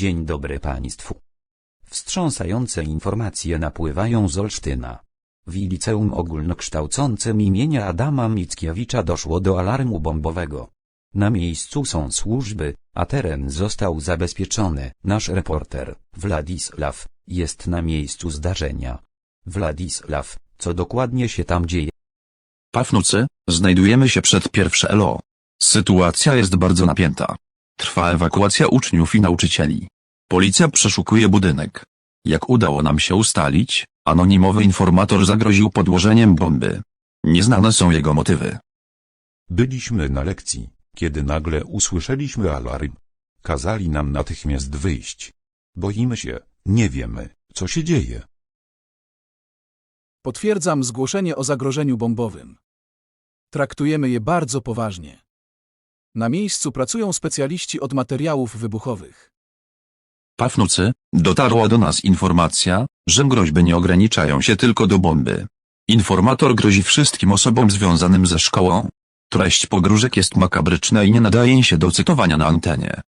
Dzień dobry państwu. Wstrząsające informacje napływają z Olsztyna. W liceum ogólnokształcącym imienia Adama Mickiewicza doszło do alarmu bombowego. Na miejscu są służby, a teren został zabezpieczony. Nasz reporter, Władysław, jest na miejscu zdarzenia. Władysław, co dokładnie się tam dzieje? Pafnucy, znajdujemy się przed pierwsze LO. Sytuacja jest bardzo napięta. Trwa ewakuacja uczniów i nauczycieli. Policja przeszukuje budynek. Jak udało nam się ustalić, anonimowy informator zagroził podłożeniem bomby. Nieznane są jego motywy. Byliśmy na lekcji, kiedy nagle usłyszeliśmy alarm. Kazali nam natychmiast wyjść. Boimy się, nie wiemy, co się dzieje. Potwierdzam zgłoszenie o zagrożeniu bombowym. Traktujemy je bardzo poważnie. Na miejscu pracują specjaliści od materiałów wybuchowych. Pafnucy, dotarła do nas informacja, że groźby nie ograniczają się tylko do bomby. Informator grozi wszystkim osobom związanym ze szkołą. Treść pogróżek jest makabryczna i nie nadaje się do cytowania na antenie.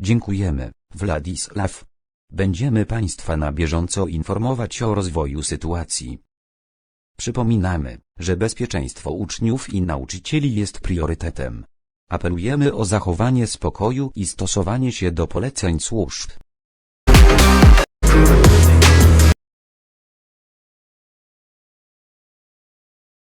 Dziękujemy, Władysław. Będziemy Państwa na bieżąco informować o rozwoju sytuacji. Przypominamy, że bezpieczeństwo uczniów i nauczycieli jest priorytetem. Apelujemy o zachowanie spokoju i stosowanie się do poleceń służb.